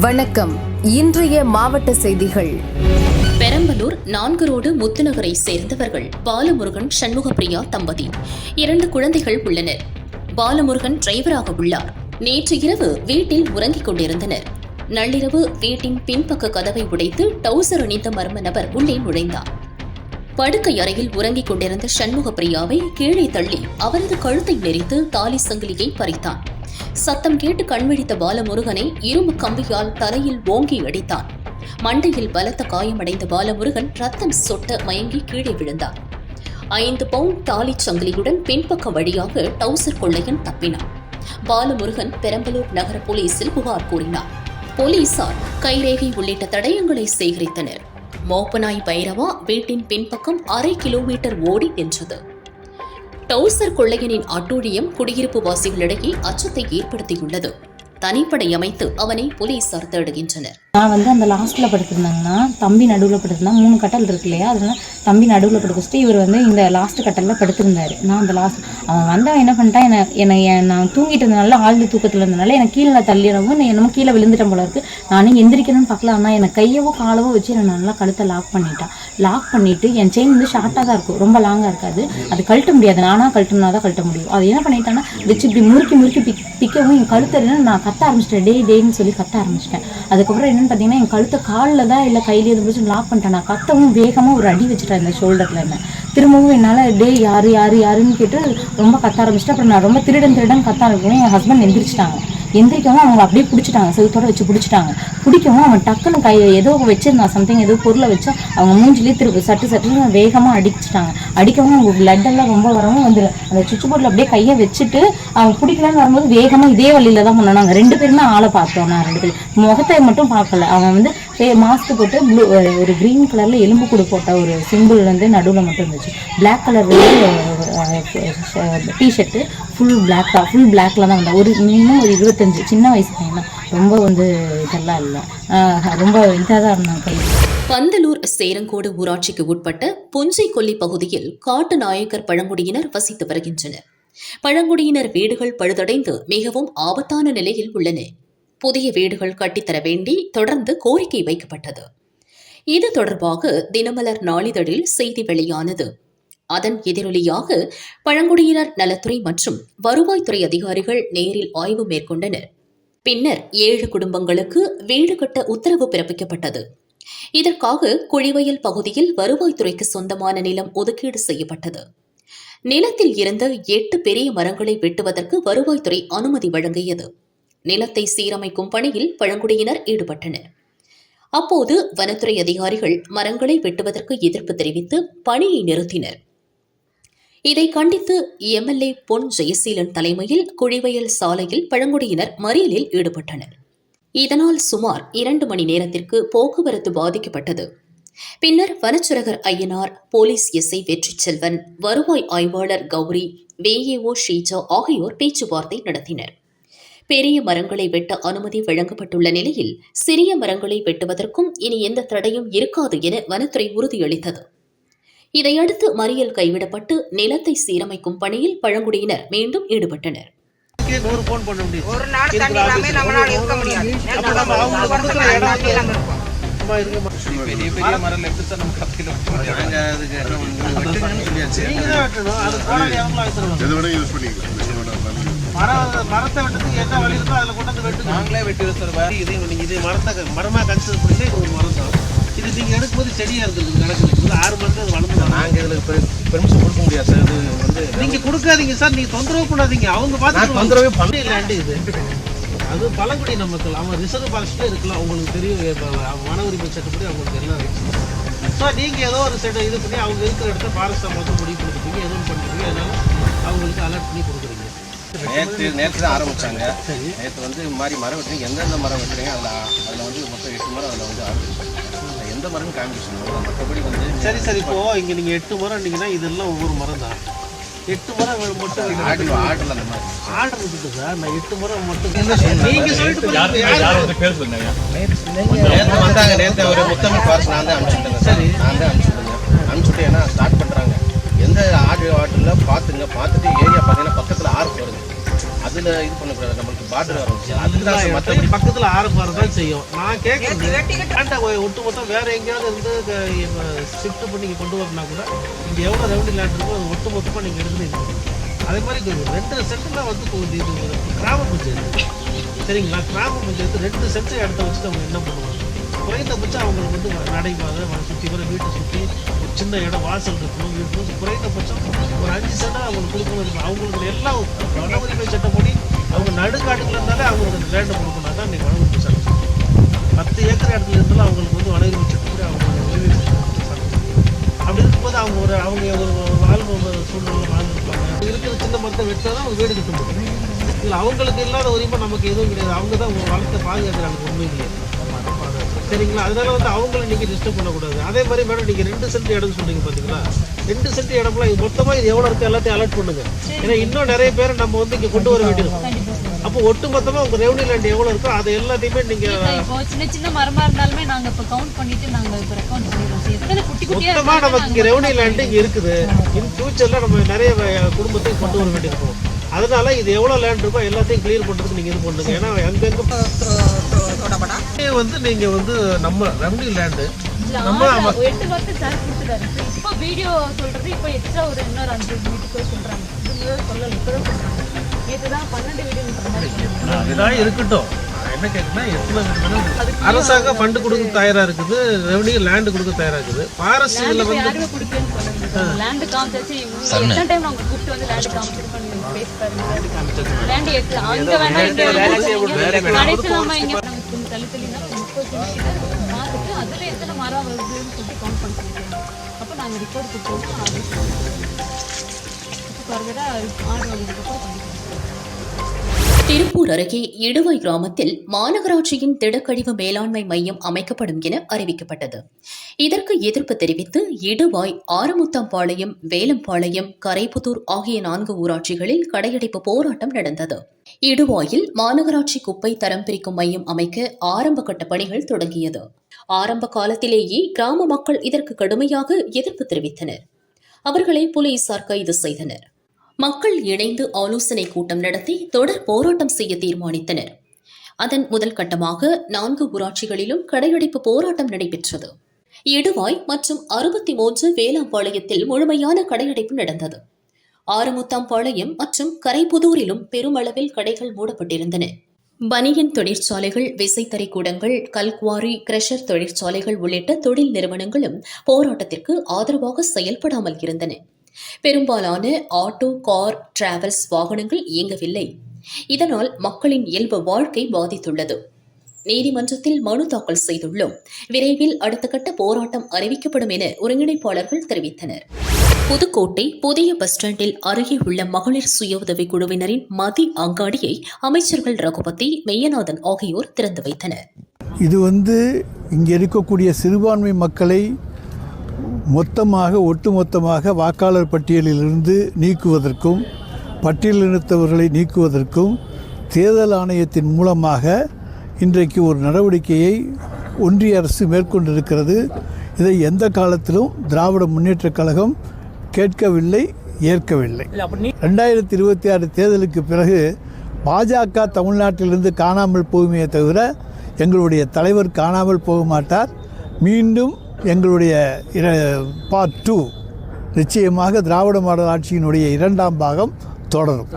வணக்கம். இன்றைய மாவட்ட செய்திகள். பெரம்பலூர் நான்கு ரோடு முத்துநகரை சேர்ந்தவர்கள் பாலமுருகன் சண்முகப்பிரியா தம்பதி. இரண்டு குழந்தைகள் உள்ளனர். பாலமுருகன் டிரைவராக உள்ளார். நேற்று இரவு வீட்டில் உறங்கிக் கொண்டிருந்தனர். நள்ளிரவு வீட்டின் பின்பக்க கதவை உடைத்து டவுசர் அணிந்த மர்ம நபர் உள்ளே நுழைந்தார். படுக்கை அறையில் உறங்கிக் கொண்டிருந்த சண்முகப்பிரியாவை கீழே தள்ளி அவரது கழுத்தை நெறித்து தாலி சங்கிலியை பறித்தான். சத்தம் கேட்டு கண்விழித்த பாலமுருகனை இரும்பு கம்பியால் தலையில் ஓங்கி அடித்தான் மண்டையில் பலத்த காயமடைந்த பாலமுருகன் ரத்தம் சொட்ட மயங்கி கீழே விழுந்தார் ஐந்து பவுண்ட் தாலி சங்கிலியுடன் பின்பக்க வழியாக டவுசர் கொள்ளையன் தப்பினான். பாலமுருகன் பெரம்பலூர் நகர போலீசில் புகார் கூறினார். போலீசார் கைரேகை உள்ளிட்ட தடயங்களை சேகரித்தனர். மோப்பனாய் பைரவா வீட்டின் பின்பக்கம் அரை கிலோமீட்டர் ஓடி நின்றது. டவுசர் கொள்ளையனின் அட்டூழியம் குடியிருப்பு வாசிகளிடையே அச்சத்தை ஏற்படுத்தியுள்ளது. தனிப்படை அமைத்து அவனை போலீசார் தேடுகின்றனர். நான் வந்து அந்த லாஸ்ட்டில் படுத்திருந்தாங்கன்னா தம்பி நடுவில் படுத்திருந்தா மூணு கட்டல் இருக்கு இல்லையா? அதனால தம்பி நடுவில் படுக்க வச்சுட்டு இவர் வந்து இந்த லாஸ்ட் கட்டலில் படுத்திருந்தாரு. நான் அந்த லாஸ்ட் அவன் வந்தவன் என்ன பண்ணிட்டான் என்னை என்னை நான் தூங்கிட்டு இருந்தனால ஆழ்ந்து தூக்கத்தில் இருந்தனால எனக்கு கீழே தள்ளிடவும் நான் என்னமோ கீழே விழுந்துட்டேன் போல இருக்கு. நானே எந்திரிக்கணும்னு பார்க்கல. ஆனால் என்னை கையவோ காலவோ வச்சு என்னை நல்லா கழுத்தை லாக் பண்ணிட்டான் லாக் பண்ணிட்டு என் செயின் வந்து ஷார்ட்டாக தான் இருக்கும். ரொம்ப லாங்காக இருக்காது. அது கழட்ட முடியாது. நானாக கழட்டணும்னா தான் கழட்ட முடியும். அது என்ன பண்ணிட்டான்னா வச்சு இப்படி முறுக்கி முறுக்கி பிக் பிக்கவும் என் கழுத்தறினா நான் கத்த ஆரம்பிச்சிட்டேன். டே டேன்னு சொல்லி கத்த ஆரம்பிச்சிட்டேன். அதுக்கப்புறம் என்னன்னு பார்த்தீங்கன்னா என் கழுத்தை காலில் தான் இல்லை கையில் எது பிடிச்சி லாக் பண்ணிட்டேன். நான் கத்தவும் வேகமாக ஒரு அடி வச்சுட்டேன் இந்த ஷோல்டரில் என்ன. திரும்பவும் என்னால் டே யார் யார் யாருன்னு கேட்டு ரொம்ப கத்த ஆரம்பிச்சிட்டேன். அப்புறம் நான் ரொம்ப திருடன் திருடன் கத்த ஆரம்பிக்கணும் என் ஹஸ்பண்ட் எந்திரிச்சிட்டாங்க. எந்திரிக்கவும் அவங்க அப்படியே பிடிச்சிட்டாங்க. செலுத்தோட வச்சு பிடிச்சிட்டாங்க. பிடிக்கவும் அவன் டக்குன்னு கை ஏதோ வச்சிருந்தான். சம்திங் ஏதோ பொருளை வச்சு அவங்க மூஞ்சிலே திருப்பி சட்டு சட்டுன்னு வேகமாக அடிச்சிட்டாங்க. அடிக்கவும் அவங்க blood எல்லாம் ரொம்ப வரவும் வந்து அந்த சுவிட்ச் போர்டில் அப்படியே கையை வச்சுட்டு அவன் பிடிக்கலான்னு வரும்போது வேகமாக இதே வழியில தான் பண்ணாங்க ரெண்டு பேருமே ஆளை பார்த்தோம் நான் ரெண்டு பேரும் முகத்தை மட்டும் பார்க்கல. அவன் வந்து மாஸ்க் போட்டு ப்ளூ ஒரு க்ரீன் கலரில் எலும்பு கூடு போட்ட ஒரு சிம்பிள் வந்து நடுவில் மட்டும் இருந்துச்சு. பிளாக் கலர் வந்து டிஷர்ட்டு ஃபுல் பிளாக்கா ஃபுல் பிளாக்ல தான் வந்தேன் ஒரு மினிமம் ஒரு இருபத்தஞ்சு சின்ன வயசு பையன் தான். ரொம்ப வந்து இதெல்லாம் இல்லை. ரொம்ப இதாக தான் இருந்தான் கை பந்தலூர் சேரங்கோடு ஊராட்சிக்கு உட்பட்ட புஞ்சை கொல்லி பகுதியில் காட்டு நாயக்கர் பழங்குடியினர் வசித்து வருகின்றனர். பழங்குடியினர் வீடுகள் பழுதடைந்து மிகவும் ஆபத்தான நிலையில் உள்ளன. புதிய வீடுகள் கட்டித்தர வேண்டி தொடர்ந்து கோரிக்கை வைக்கப்பட்டது. இது தொடர்பாக தினமலர் நாளிதழில் செய்தி வெளியானது. அதன் எதிரொலியாக பழங்குடியினர் நலத்துறை மற்றும் வருவாய்த்துறை அதிகாரிகள் நேரில் ஆய்வு மேற்கொண்டனர். பின்னர் ஏழு குடும்பங்களுக்கு வீடு கட்ட உத்தரவு பிறப்பிக்கப்பட்டது. இதற்காக குழிவயல் பகுதியில் வருவாய்த்துறைக்கு சொந்தமான நிலம் ஒதுக்கீடு செய்யப்பட்டது. நிலத்தில் இருந்த எட்டு பெரிய மரங்களை வெட்டுவதற்கு வருவாய்த்துறை அனுமதி வழங்கியது. நிலத்தை சீரமைக்கும் பணியில் பழங்குடியினர் ஈடுபட்டனர். அப்போது வனத்துறை அதிகாரிகள் மரங்களை வெட்டுவதற்கு எதிர்ப்பு தெரிவித்து பணியை நிறுத்தினர். இதை கண்டித்து எம்எல்ஏ பொன் ஜெயசீலன் தலைமையில் குழிவயல் சாலையில் பழங்குடியினர் மறியலில் ஈடுபட்டனர். இதனால் சுமார் இரண்டு மணி நேரத்திற்கு போக்குவரத்து பாதிக்கப்பட்டது. பின்னர் வனச்சுரகர் ஐயனார் போலீஸ் எஸ்ஐ வெற்றி செல்வன் வருவாய் ஆய்வாளர் கௌரி வேஏஓ ஷீஜா ஆகியோர் பேச்சுவார்த்தை நடத்தினர். பெரிய மரங்களை வெட்ட அனுமதி வழங்கப்பட்டுள்ள நிலையில் சிறிய மரங்களை வெட்டுவதற்கும் இனி எந்த தடையும் இருக்காது என வனத்துறை உறுதியளித்தது. இதையடுத்து மறியல் கைவிடப்பட்டு நிலத்தை சீரமைக்கும் பணியில் பழங்குடியினர் மீண்டும் ஈடுபட்டனர். பண்ண முடியும். ஒரு நாள் தண்ணி இல்லாம நம்மளால இருக்க முடியாது. பெரிய பெரிய மரம் சார் நம்ம கத்தியில நீங்க தான் வெட்டணும் அது கோடாலி அவங்களும் வாங்கி தருவாங்க எது வேணா யூஸ் பண்ணிக்கலாம் எது வேணா பண்ணலாம். மரம் மரத்தை வெட்டுறதுக்கு என்ன வழி இருக்கோ அதில் கொண்டு வந்து வெட்டுங்க. நாங்களே வெட்டி சார். இது நீங்க இது மரத்தை மரமா கன்சிடர் பண்ணி இது ஒரு மரம் தான். இது நீங்க எடுக்கும்போது செடியா இருக்குது கணக்கு இது ஆறு அது வளர்ந்து நாங்க இதுல பெர்மிஷன் கொடுக்க முடியாது சார். இது வந்து நீங்க கொடுக்காதீங்க சார். நீங்க தொந்தரவு பண்ணாதீங்க. அவங்க நான் பார்த்து தொந்தரவே பண்ண லேண்டு இது. அது பழங்குடி மக்கள் அவங்க ரிசர்வ் ஃபாரஸ்ட்ல இருக்கலாம். உங்களுக்கு தெரியும். வன உரிமை சட்டப்படி அவங்களுக்கு எல்லாம் ஸோ நீங்க ஏதோ ஒரு சைடு இது பண்ணி அவங்க இருக்கிற இடத்த ஃபாரஸ்ட்டை மொத்தம் முடிவு கொடுத்துட்டீங்க எதுவும் பண்ணிட்டீங்க அதனால அவங்களுக்கு அலர்ட் பண்ணி கொடுக்குறீங்க. நேற்று நேற்று தான் ஆரம்பிச்சாங்க. நேற்று வந்து இந்த மாதிரி மரம் வெட்டுறீங்க எந்தெந்த மரம் வெட்டுறீங்க அதில் அதில் வந்து மொத்தம் எட்டு மரம் அதில் வந்து ஆரம்பிச்சு எந்த மரம் காமிக்கணும் மற்றபடி வந்து சரி சரி இப்போ இங்க நீங்க எட்டு மரம் இருந்தீங்கன்னா இதெல்லாம் ஒவ்வொரு மரம் தான் எட்டு மரம் மட்டும் ஆட்டில் ஆட்டில் அந்த மாதிரி. ஆர்டர் இருக்குது சார். நான் எட்டு மரம் மட்டும் நீங்க சொல்லிட்டு போறீங்க. யாரு? நேற்று வந்தாங்க நேற்று ஒரு முத்தமிழ் ஃபாரஸ்ட் நான் தான் அனுப்பிச்சுட்டேங்க சரி. நான் தான் அனுப்பிச்சுட்டேங்க அனுப்பிச்சுட்டு ஏன்னா ஸ்டார்ட் பண்ணுறாங்க எந்த ஆடு ஆட்டில் பார்த்துங்க. பார்த்துட்டு ஏரியா பார்த்தீங்கன்னா பக்கத்தில் ஆறு வருங்க அதுல இது பண்ணக்கூடாது. நம்மளுக்கு பார்டர் ஆரம்பிச்சு அதுக்கு தான் மற்றபடி பக்கத்துல ஆரம்பம் தான் செய்யும். நான் வேண்டாம். ஒட்டு மொத்தம் வேற எங்கேயாவது இருந்து ஷிஃப்ட் பண்ணி கொண்டு வரனா கூட இங்க எவ்வளவு ரெவன்யூ லேண்ட் இருக்கோ அது ஒட்டு மொத்தமா நீங்க எடுத்து அதே மாதிரி ரெண்டு சென்ட்ல வந்து இது இது கிராம பஞ்சாயத்து. சரிங்களா? கிராம பஞ்சாயத்து ரெண்டு சென்ட் இடத்த வச்சுட்டு அவங்க என்ன பண்ணுவாங்க குறைந்தபட்சம் அவங்களுக்கு வந்து நடைபாதை சுற்றி வர வீட்டை சுற்றி ஒரு சின்ன இடம் வாசல் இருக்கணும் இருக்கணும். குறைந்தபட்சம் ஒரு அஞ்சு சென்டா அவங்களுக்கு கொடுக்கணும். இருக்கணும். அவங்களுக்கு எல்லாம் வன உரிமை சட்டப்படி அவங்க நடுக்காட்டுக்குள்ள இருந்தாலே அவங்களுக்கு லேண்டை கொடுக்கணும் தான் இன்றைக்கி வன உரிமை சட்டம். பத்து ஏக்கர் இடத்துல இருந்தாலும் அவங்களுக்கு வந்து வன உரிமை சட்டப்படி அவங்களோட உரிமை சட்டம் அப்படி இருக்கும்போது அவங்க ஒரு அவங்க ஒரு வாழ்வு சூழ்நிலை வாழ்ந்துருப்பாங்க. இருக்கிற சின்ன மரத்தை வெட்டினா தான் அவங்க வீடு கட்ட முடியும். இல்லை அவங்களுக்கு இல்லாத உரிமை நமக்கு எதுவும் கிடையாது. அவங்க தான் ஒரு வளத்தை பாதுகாக்கிறாங்க உண்மையிலேயே. சரிங்களா? அதனால வந்து அவங்கள நீங்கள் டிஸ்டர்ப் பண்ணக்கூடாது. அதே மாதிரி மேடம் நீங்கள் ரெண்டு சென்ட் இடம் சொன்னீங்க பார்த்தீங்களா ரெண்டு சென்ட் இடம்லாம் இது மொத்தமாக இது எவ்வளோ இருக்குது எல்லாத்தையும் அலர்ட் பண்ணுங்க. ஏன்னா இன்னும் நிறைய பேரை நம்ம வந்து இங்கே கொண்டு வர வேண்டியிருக்கும். அப்போ ஒட்டு மொத்தமாக உங்கள் ரெவன்யூ லேண்ட் எவ்வளோ இருக்கோ அதை எல்லாத்தையுமே நீங்கள் சின்ன சின்ன மரமா இருந்தாலுமே நாங்க இப்ப கவுண்ட் பண்ணிட்டு நாங்க இப்ப குட்டி குட்டியா மொத்தமாக நமக்கு இங்கே ரெவன்யூ லேண்டு இங்கே இருக்குது. இன் ஃபியூச்சரில் நம்ம நிறைய குடும்பத்துக்கு கொண்டு வர வேண்டியிருக்கும். அதனால இது எவ்வளோ லேண்ட் இருக்கோ எல்லாத்தையும் கிளியர் பண்ணுறதுக்கு நீங்கள் இது பண்ணுங்க. ஏன்னா அங்கங்கே வந்து நீங்கள் வந்து நம்ம ரெவன்யூ லேண்டு நம்ம இப்ப வீடியோ சொல்றது இப்போ எக்ஸ்ட்ரா ஒரு இன்னொரு அஞ்சு வீட்டுக்கு சொல்லல தான் பன்னெண்டு. அதுதான் இருக்கட்டும். என்ன கேட்குறேன்னா எத்தனை வேணும்னாலும் அரசாங்கம் ஃபண்டு கொடுக்க தயாரா இருக்குது ரெவன்யூ லேண்ட் கொடுக்க தயாரா இருக்குது. ஃபாரஸ்ட் இதில் வந்து லேண்ட் காமிச்சாச்சு இவங்க எத்தனை டைம் அவங்க கூப்பிட்டு வந்து லேண்ட் காமிச்சிருக்கோம் நீங்க பேசுறாரு லேண்ட் எடுத்து அங்க வேணா இங்க வேணா கடைசி நம்ம இங்க நம்ம கொஞ்சம் தள்ளி தள்ளினா முப்பது சென்டிமீட்டர் பார்த்துட்டு அதுல எத்தனை மரம் வருதுன்னு சொல்லிட்டு கவுண்ட் பண்ண சொல்லிருக்காங்க அப்ப நாங்க ரிப்போர்ட் கொடுத்தோம்னா அது வந்ததுக்கப்புறம் பண்ணிக்கலாம். திருப்பூர் அருகே இடுவாய் கிராமத்தில் மாநகராட்சியின் திடக்கழிவு மேலாண்மை மையம் அமைக்கப்படும் என அறிவிக்கப்பட்டது. இதற்கு எதிர்ப்பு தெரிவித்து இடுவாய் ஆரமுத்தாம்பாளையம் வேலம்பாளையம் கரைப்புதூர் ஆகிய நான்கு ஊராட்சிகளில் கடையடைப்பு போராட்டம் நடந்தது. இடுவாயில் மாநகராட்சி குப்பை தரம் பிரிக்கும் மையம் அமைக்க ஆரம்ப கட்ட பணிகள் தொடங்கியது. ஆரம்ப காலத்திலேயே கிராம மக்கள் இதற்கு கடுமையாக எதிர்ப்பு தெரிவித்தனர். அவர்களை போலீசார் கைது செய்தனர். மக்கள் இணைந்து ஆலோசனை கூட்டம் நடத்தி தொடர் போராட்டம் செய்ய தீர்மானித்தனர். அதன் முதல் கட்டமாக நான்கு ஊராட்சிகளிலும் கடையடைப்பு போராட்டம் நடைபெற்றது. இடுவாய் மற்றும் அறுபத்தி மூன்று வேளாம்பாளையத்தில் முழுமையான கடையடைப்பு நடந்தது. ஆறுமுத்தாம்பாளையம் மற்றும் கரைபுதூரிலும் பெருமளவில் கடைகள் மூடப்பட்டிருந்தன. பனியன் தொழிற்சாலைகள் விசைத்தறி கூடங்கள் கல்குவாரி கிரஷர் தொழிற்சாலைகள் உள்ளிட்ட தொழில் நிறுவனங்களும் போராட்டத்திற்கு ஆதரவாக செயல்படாமல் இருந்தன. பெரும்பாலான ஆட்டோ கார் டிராவல்ஸ் வாகனங்கள் இயங்கவில்லை. இதனால் மக்களின் இயல்பு வாழ்க்கை பாதித்துள்ளது. நீதிமன்றத்தில் மனு தாக்கல் செய்துள்ளோம். விரைவில் அடுத்த கட்ட போராட்டம் அறிவிக்கப்படும் என ஒருங்கிணைப்பாளர்கள் தெரிவித்தனர். புதுக்கோட்டை புதிய பஸ் ஸ்டாண்டில் அருகே உள்ள மகளிர் சுய உதவிக் குழுவினரின் மதி அங்காடியை அமைச்சர்கள் ரகுபதி மெய்யநாதன் ஆகியோர் திறந்து வைத்தனர். இது வந்து இங்கே இருக்கக்கூடிய சிறுபான்மை மக்களை மொத்தமாக ஒட்டுமொத்தமாக வாக்காளர் பட்டியலிலிருந்து நீக்குவதற்கும் பட்டியலினத்தவர்களை நீக்குவதற்கும் தேர்தல் ஆணையத்தின் மூலமாக இன்றைக்கு ஒரு நடவடிக்கையை ஒன்றிய அரசு மேற்கொண்டிருக்கிறது. இதை எந்த காலத்திலும் திராவிட முன்னேற்றக் கழகம் கேட்கவில்லை ஏற்கவில்லை. ரெண்டாயிரத்தி இருபத்தி ஆறு தேர்தலுக்கு பிறகு பாஜக தமிழ்நாட்டிலிருந்து காணாமல் போகுமே தவிர எங்களுடைய தலைவர் காணாமல் போக மாட்டார். மீண்டும் எங்களுடைய பார்ட் டூ நிச்சயமாக திராவிட மாடல் ஆட்சியினுடைய இரண்டாம் பாகம் தொடரும்.